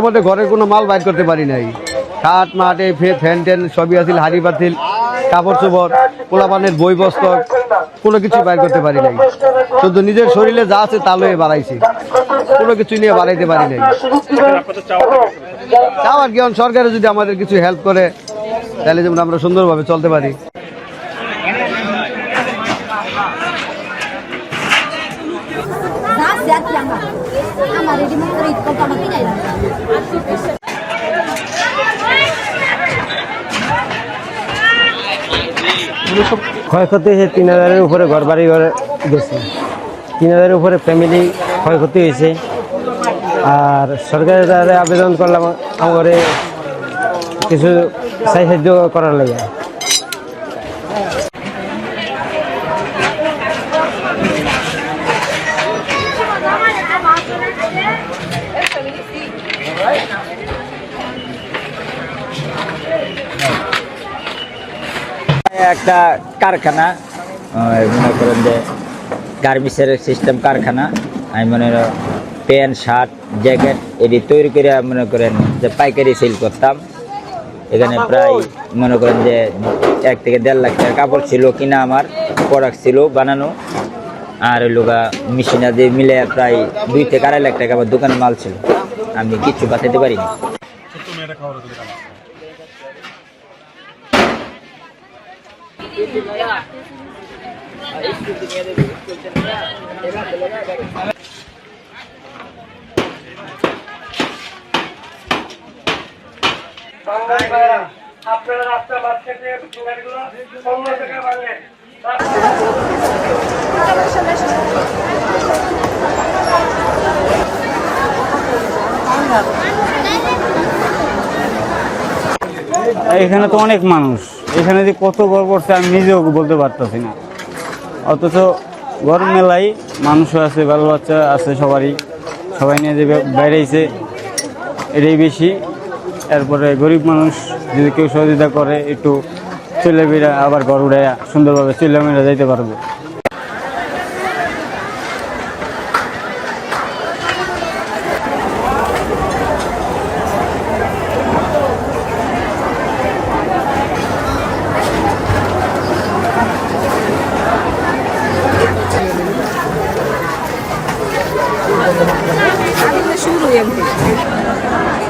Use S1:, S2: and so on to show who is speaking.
S1: তার মধ্যে ঘরের কোনো মাল বাইর করতে পারি নাই। খাট মাট ফ্যান ট্যান সবই আছিল, হাড়ি বাতিল, কাপড় চোপড়, পোলাপানের বই বস্তক, কোনো কিছু বাইর করতে পারি নাই। শুধু নিজের শরীরে যা আছে তা লয়ে বাড়াইছি। কোনো কিছু নিয়ে বাড়াইতে পারি নাই। তাও আর কি সরকারে যদি আমাদের কিছু হেল্প করে, তাহলে যেমন আমরা সুন্দরভাবে চলতে পারি।
S2: Nasi hati আমার
S3: ক্ষয়ক্ষতি হয়েছে, তিন হাজারের উপরে ঘর বাড়ি ঘরে গেছে। তিন হাজারের উপরে ফ্যামিলি ক্ষয়ক্ষতি হয়েছে। আর সরকারের দ্বারা আবেদন করলাম, আমার কিছু সাহায্য করার লাগে।
S4: একটা কারখানা। আহ, মনে করেন যে গার্মেন্টসের সিস্টেম কারখানা। আমি মনে প্যান্ট শার্ট জ্যাকেট এটি তৈরি করে মনে করেন যে পাইকারি সেল করতাম। এখানে প্রায় মনে করেন যে এক থেকে দেড় লাখ টাকা কাপড় ছিল কিনা আমার প্রোডাক্ট ছিল বানানো। আর ওই লোকা মেশিনাদি মিলে প্রায় দুই থেকে আড়াই লাখ টাকা আমার দোকানে মাল ছিল। আমি কিচ্ছু বাঁচাতে পারিনি।
S3: এখানে তো অনেক মানুষ। এখানে যে কত ঘর করছে আমি নিজেও বলতে পারতেছি না। অথচ ঘর মেলাই মানুষও আছে, বাল বাচ্চা আছে সবারই। সবাই নিয়ে যে বেড়েছে এটাই বেশি। এরপরে গরিব মানুষ যদি কেউ সহযোগিতা করে, একটু চলে বেড়া আবার ঘর উড়ে সুন্দরভাবে চলে মেরা যাইতে পারবে। 输了也可以，